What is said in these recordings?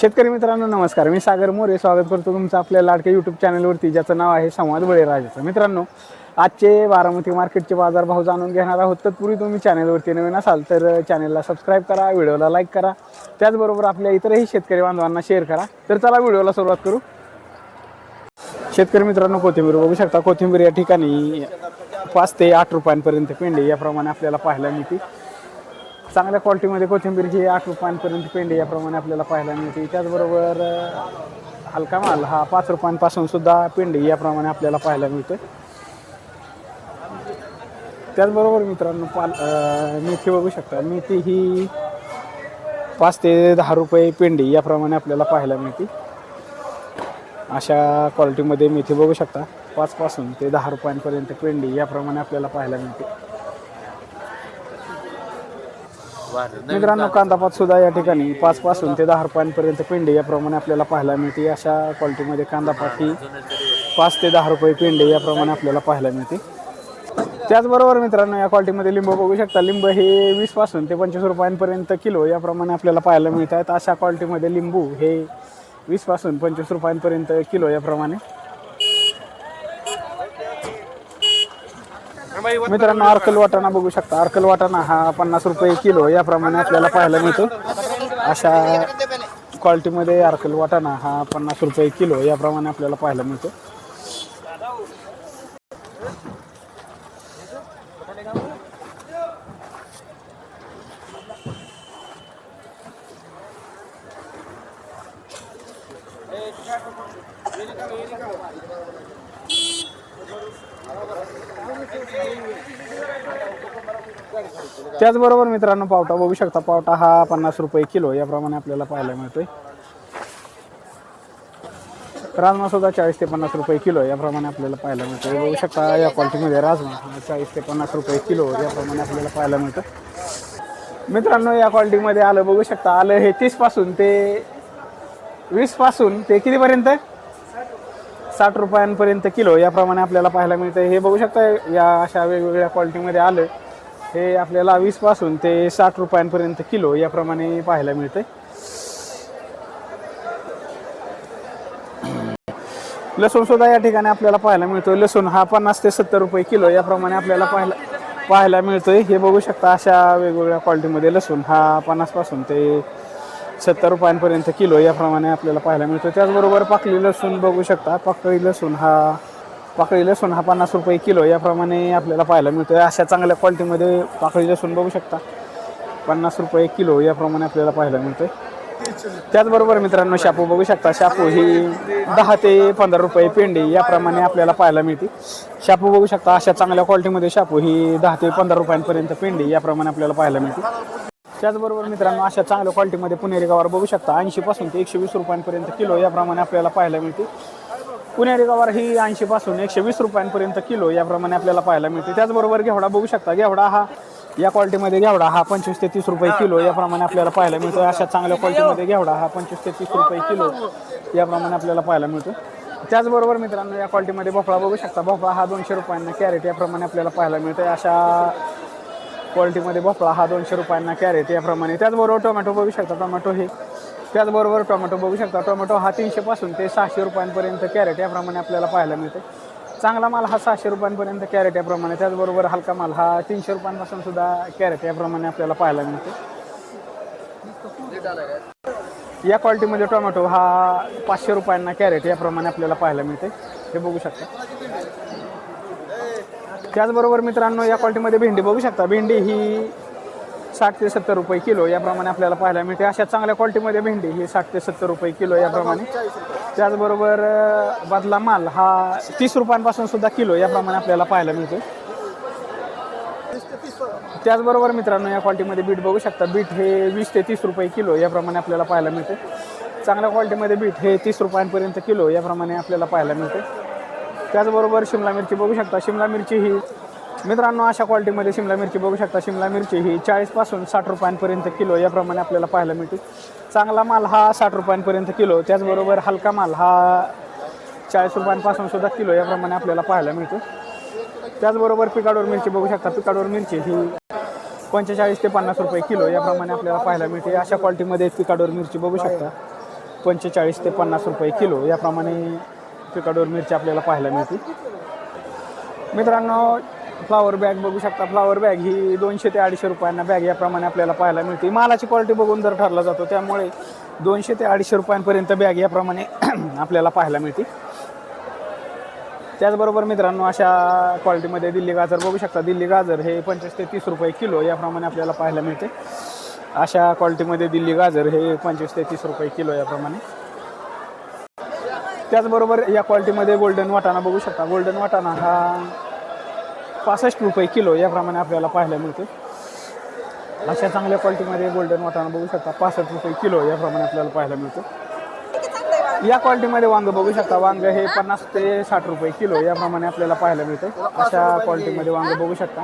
शेतकरी मित्रांनो नमस्कार. मी सागर मोरे. स्वागत करतो तुमचं आपल्या लाडक्या यूट्यूब चॅनलवरती ज्याचं नाव आहे संवाद बळीराजाचं मित्रांनो आजचे बारामती मार्केटचे बाजारभाव जाणून घेणार आहोत. तत्पूर्वी तुम्ही चॅनलवरती नवीन असाल तर चॅनलला सबस्क्राईब करा व्हिडिओला लाईक करा. त्याचबरोबर आपल्या इतरही शेतकरी बांधवांना शेअर करा. तर चला व्हिडिओला सुरुवात करू. शेतकरी मित्रांनो कोथिंबीर बघू शकता. कोथिंबीर या ठिकाणी पाच ते आठ रुपयांपर्यंत पेंडे याप्रमाणे आपल्याला पाहायला मिळते चांगल्या क्वालिटीमध्ये कोथिंबीर ही आठ रुपयांपर्यंत पेंडी याप्रमाणे आपल्याला पाहायला मिळते. त्याचबरोबर हलका माल हा पाच रुपयांपासून सुद्धा पेंडी याप्रमाणे आपल्याला पाहायला मिळते. त्याचबरोबर मित्रांनो पाल मेथी बघू शकता. मेथी ही पाच ते दहा रुपये पेंडी याप्रमाणे आपल्याला पाहायला मिळते. अशा क्वालिटीमध्ये मेथी बघू शकता. पाचपासून ते दहा रुपयांपर्यंत पेंडी याप्रमाणे आपल्याला पाहायला मिळते. मित्रांनो कांदापात सुद्धा या ठिकाणी पाच पासून ते दहा रुपयांपर्यंत पेंडे याप्रमाणे आपल्याला पाहायला मिळते. अशा क्वालिटीमध्ये कांदापात ही पाच ते दहा रुपये पेंडे याप्रमाणे आपल्याला पाहायला मिळते. त्याचबरोबर मित्रांनो या क्वालिटीमध्ये लिंबू बघू शकता. लिंब हे वीसपासून ते पंचवीस रुपयांपर्यंत किलो याप्रमाणे आपल्याला पाहायला मिळत आहेत अशा क्वालिटीमध्ये लिंबू हे वीसपासून पंचवीस रुपयांपर्यंत किलो याप्रमाणे मित्रांनो अर्कल वाटाणा बघू शकता. अर्कल वाटाणा हा पन्नास रुपये किलो याप्रमाणे आपल्याला पाहायला मिळतो. अशा क्वालिटीमध्ये अर्कल वाटाणा हा पन्नास रुपये किलो याप्रमाणे आपल्याला पाहायला मिळतो. त्याचबरोबर मित्रांनो पावटा बघू शकता पावटा हा पन्नास रुपये किलो याप्रमाणे आपल्याला पाहायला मिळतोय. राजमा सुद्धा चाळीस ते पन्नास रुपये किलो याप्रमाणे आपल्याला पाहायला मिळतं बघू शकता या क्वालिटीमध्ये राजमा हा चाळीस ते पन्नास रुपये किलो याप्रमाणे आपल्याला पाहायला मिळतं मित्रांनो या क्वालिटीमध्ये आलं बघू शकता आलं हे तीसपासून ते वीसपासून ते कितीपर्यंत? साठ रुपयांपर्यंत किलो याप्रमाणे आपल्याला पाहायला मिळतं हे बघू शकता या अशा वेगवेगळ्या क्वालिटीमध्ये आलं. हे आपल्याला वीसपासून ते साठ रुपयांपर्यंत किलो याप्रमाणे पाहायला मिळतं लसूण सुद्धा या ठिकाणी आपल्याला पाहायला मिळतोय. लसूण हा पन्नास ते सत्तर रुपये किलो याप्रमाणे आपल्याला पाहायला पाहायला मिळतोय. हे बघू शकता अशा वेगवेगळ्या क्वालिटीमध्ये लसूण हा पन्नासपासून ते सत्तर रुपयांपर्यंत किलो याप्रमाणे आपल्याला पाहायला मिळतो त्याचबरोबर पाकळी लसूण बघू शकता. पाकळी लसूण हा पाकळी लसूण हा पन्नास रुपये किलो याप्रमाणे आपल्याला पाहायला मिळतो अशा चांगल्या क्वालिटीमध्ये पाकळी लसूण बघू शकता. पन्नास रुपये किलो याप्रमाणे आपल्याला पाहायला मिळतो त्याचबरोबर मित्रांनो शापू बघू शकता. शापू ही दहा ते पंधरा रुपये पेंडी याप्रमाणे आपल्याला पाहायला मिळते. शापू बघू शकता. अशा चांगल्या क्वालिटीमध्ये शापू ही दहा ते पंधरा रुपयांपर्यंत पेंडी याप्रमाणे आपल्याला पाहायला मिळते. त्याचबरोबर मित्रांनो अशा चांगल्या क्वालिटीमध्ये पुणेरी गावावर बघू शकता. ऐंशीपासून ते एकशे वीस रुपयांपर्यंत किलो याप्रमाणे आपल्याला पाहायला मिळते. पुणेरी गावावर ही ऐंशीपासून एकशे वीस रुपयांपर्यंत किलो याप्रमाणे आपल्याला पाहायला मिळते. त्याचबरोबर घेवडा बघू शकता. घेवडा हा या क्वालिटीमध्ये घेवडा हा पंचवीस ते तीस रुपये किलो याप्रमाणे आपल्याला पाहायला मिळतो अशा चांगल्या क्वालिटीमध्ये घेवडा हा पंचवीस ते तीस रुपये किलो याप्रमाणे आपल्याला पाहायला मिळतो त्याचबरोबर मित्रांनो या क्वालिटीमध्ये भोपळा बघू शकता. भोपळा हा दोनशे रुपयांना कॅरेट याप्रमाणे आपल्याला पाहायला मिळतो अशा क्वालिटीमध्ये भोपळा हा दोनशे रुपयांना कॅरेट याप्रमाणे. त्याचबरोबर टोमॅटो बघू शकता टोमॅटो हे. त्याचबरोबर टोमॅटो बघू शकता टोमॅटो हा तीनशेपासून ते सहाशे रुपयांपर्यंत कॅरेट याप्रमाणे आपल्याला पाहायला मिळते. चांगला माल हा सहाशे रुपयांपर्यंत कॅरेट याप्रमाणे. त्याचबरोबर हलका माल हा तीनशे रुपयांपासून सुद्धा कॅरेट याप्रमाणे आपल्याला पाहायला मिळते. या क्वालिटीमध्ये टोमॅटो हा पाचशे रुपयांना कॅरेट याप्रमाणे आपल्याला पाहायला मिळते. हे बघू शकता. त्याचबरोबर मित्रांनो या क्वालिटीमध्ये भेंडी बघू शकता. भेंडी ही साठ ते सत्तर रुपये किलो याप्रमाणे आपल्याला पाहायला मिळते. अशा चांगल्या क्वालिटीमध्ये भेंडी ही साठ ते सत्तर रुपये किलो याप्रमाणे. त्याचबरोबर बदला माल हा तीस रुपयांपासून सुद्धा किलो याप्रमाणे आपल्याला पाहायला मिळतो. त्याचबरोबर मित्रांनो या क्वालिटीमध्ये बीट बघू शकता. बीट हे वीस ते तीस रुपये किलो याप्रमाणे आपल्याला पाहायला मिळते. चांगल्या क्वालिटीमध्ये बीट हे तीस रुपयांपर्यंत किलो याप्रमाणे आपल्याला पाहायला मिळते. त्याचबरोबर शिमला मिरची बघू शकता. शिमला मिरची ही मित्रांनो अशा क्वालिटीमध्ये शिमला मिरची बघू शकता. शिमला मिरची ही चाळीसपासून साठ रुपयांपर्यंत किलो याप्रमाणे आपल्याला पाहायला मिळते. चांगला माल हा साठ रुपयांपर्यंत किलो त्याचबरोबर हलका माल हा चाळीस रुपयांपासून सुद्धा किलो याप्रमाणे आपल्याला पाहायला मिळतो. त्याचबरोबर पिकाडोर मिरची बघू शकता. पिकाडोर मिरची ही पंचेचाळीस ते पन्नास रुपये किलो याप्रमाणे आपल्याला पाहायला मिळते. अशा क्वालिटीमध्ये पिकाडोर मिरची बघू शकता. पंचेचाळीस ते पन्नास रुपये किलो याप्रमाणे पिकाडोर मिरची आपल्याला पाहायला मिळते. मित्रांनो फ्लावर बॅग बघू शकता. फ्लावर बॅग ही दोनशे ते अडीचशे रुपयांना बॅग याप्रमाणे आपल्याला पाहायला मिळते. मालाची क्वालिटी बघून दर ठरला जातो त्यामुळे दोनशे ते अडीचशे रुपयांपर्यंत बॅग याप्रमाणे आपल्याला पाहायला मिळते. त्याचबरोबर मित्रांनो अशा क्वालिटीमध्ये दिल्ली गाजर बघू शकता. दिल्ली गाजर हे पंचवीस ते तीस रुपये किलो याप्रमाणे आपल्याला पाहायला मिळते. अशा क्वालिटीमध्ये दिल्ली गाजर हे पंचवीस ते तीस रुपये किलो याप्रमाणे. त्याचबरोबर या क्वालिटीमध्ये गोल्डन वाटाणा बघू शकता. गोल्डन वाटाणा हा पासष्ट रुपये किलो याप्रमाणे आपल्याला पाहायला मिळतो अशा चांगल्या क्वालिटीमध्ये गोल्डन वाटाणा बघू शकता. पासष्ट रुपये किलो याप्रमाणे आपल्याला पाहायला मिळतो या क्वालिटीमध्ये वांगं बघू शकता. वांग हे पन्नास ते साठ रुपये किलो याप्रमाणे आपल्याला पाहायला मिळतं अशा क्वालिटीमध्ये वांगं बघू शकता.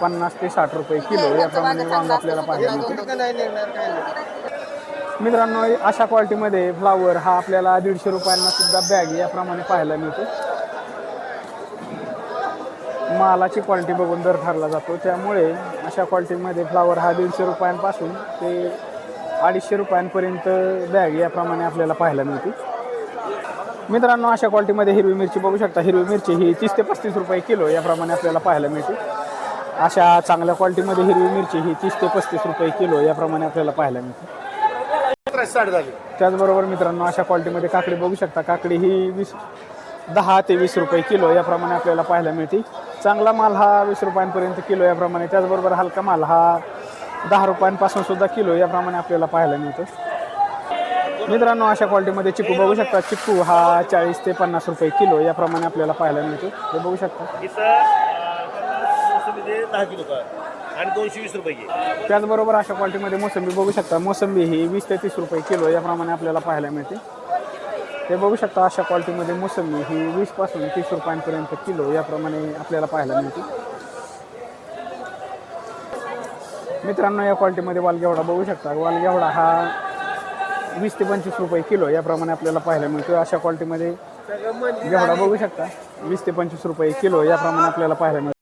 पन्नास ते साठ रुपये किलो याप्रमाणे वांग आपल्याला पाहायला मिळतं मित्रांनो अशा क्वालिटीमध्ये फ्लावर हा आपल्याला दीडशे रुपयांना सुद्धा बॅग याप्रमाणे पाहायला मिळतो. मालाची क्वालिटी बघून दर ठरला जातो. त्यामुळे अशा क्वालिटीमध्ये फ्लावर हा दीडशे रुपयांपासून ते अडीचशे रुपयांपर्यंत बॅग याप्रमाणे आपल्याला पाहायला मिळते. मित्रांनो अशा क्वालिटीमध्ये हिरवी मिरची बघू शकता. हिरवी मिरची ही तीस ते पस्तीस रुपये किलो याप्रमाणे आपल्याला पाहायला मिळते. अशा चांगल्या क्वालिटीमध्ये हिरवी मिरची ही तीस ते पस्तीस रुपये किलो याप्रमाणे आपल्याला पाहायला मिळते. त्याचबरोबर मित्रांनो अशा क्वालिटीमध्ये काकडी बघू शकता. काकडी ही वीस दहा ते वीस रुपये किलो याप्रमाणे आपल्याला पाहायला मिळते. चांगला माल हा वीस रुपयांपर्यंत किलो याप्रमाणे त्याचबरोबर हलका माल हा दहा रुपयांपासून सुद्धा किलो याप्रमाणे आपल्याला पाहायला मिळतो. मित्रांनो अशा क्वालिटीमध्ये चिकू बघू शकता. चिकू हा चाळीस ते पन्नास रुपये किलो याप्रमाणे आपल्याला पाहायला मिळतो. हे बघू शकता. आणि दोनशे वीस रुपये त्याचबरोबर अशा क्वालिटीमध्ये मोसंबी बघू शकता. मोसंबी ही वीस ते तीस रुपये किलो याप्रमाणे आपल्याला पाहायला मिळते. हे बघू शकता अशा क्वालिटीमध्ये मोसंबी ही वीसपासून तीस रुपयांपर्यंत किलो याप्रमाणे आपल्याला पाहायला मिळते. मित्रांनो या क्वालिटीमध्ये वालगेवडा बघू शकता. वालगेवडा हा वीस ते पंचवीस रुपये किलो याप्रमाणे आपल्याला पाहायला मिळतो. अशा क्वालिटीमध्ये घेवडा बघू शकता. वीस ते पंचवीस रुपये किलो याप्रमाणे आपल्याला पाहायला मिळतो.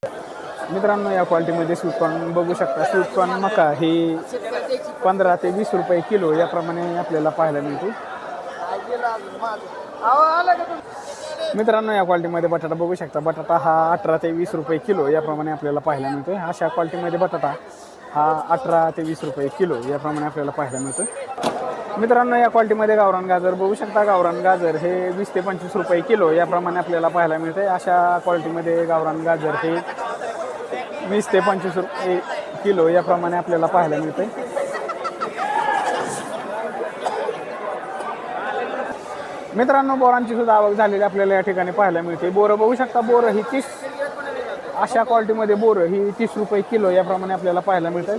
मित्रांनो या क्वालिटीमध्ये स्वीटकॉर्न बघू शकता. स्वीटकॉर्न मका हे पंधरा ते वीस रुपये किलो याप्रमाणे आपल्याला पाहायला मिळते. मित्रांनो या क्वालिटीमध्ये बटाटा बघू शकता. बटाटा हा अठरा ते वीस रुपये किलो याप्रमाणे आपल्याला पाहायला मिळतो. अशा क्वालिटीमध्ये बटाटा हा अठरा ते वीस रुपये किलो याप्रमाणे आपल्याला पाहायला मिळतो. मित्रांनो या क्वालिटीमध्ये गावरान गाजर बघू शकता. गावरान गाजर हे वीस ते पंचवीस रुपये किलो याप्रमाणे आपल्याला पाहायला मिळते. अशा क्वालिटीमध्ये गावरान गाजर हे वीस ते पंचवीस रुपये किलो याप्रमाणे आपल्याला पाहायला मिळते मित्रांनो बोरांची सुद्धा आवक झालेली आपल्याला या ठिकाणी पाहायला मिळते. बोरं बघू शकता बोरं ही तीस अशा क्वालिटीमध्ये बोरं ही तीस रुपये किलो याप्रमाणे आपल्याला पाहायला मिळतात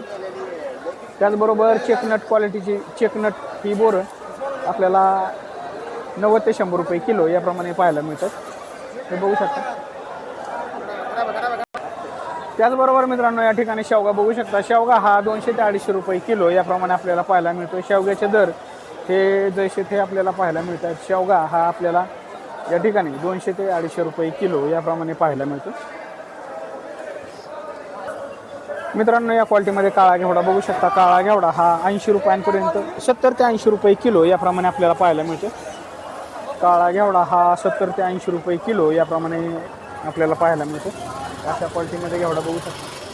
त्याचबरोबर चेकनट क्वालिटीची चेकनट ही बोरं आपल्याला नव्वद ते शंभर रुपये किलो याप्रमाणे पाहायला मिळतात. हे बघू शकता. त्याचबरोबर मित्रांनो या ठिकाणी शेवगा बघू शकता. शेवगा हा दोनशे ते अडीचशे रुपये किलो याप्रमाणे आपल्याला पाहायला मिळतो शेवग्याचे दर हे जसे ते आपल्याला पाहायला मिळतात. शेवगा हा आपल्याला या ठिकाणी दोनशे ते अडीचशे रुपये किलो याप्रमाणे पाहायला मिळतो. मित्रांनो या क्वालिटीमध्ये काळा घेवडा बघू शकता. काळा घेवडा हा ऐंशी रुपयांपर्यंत सत्तर ते ऐंशी रुपये किलो याप्रमाणे आपल्याला पाहायला मिळतो काळा घेवडा हा सत्तर ते ऐंशी रुपये किलो याप्रमाणे आपल्याला पाहायला मिळतो अशा क्वालिटीमध्ये घेवडा बघू शकता.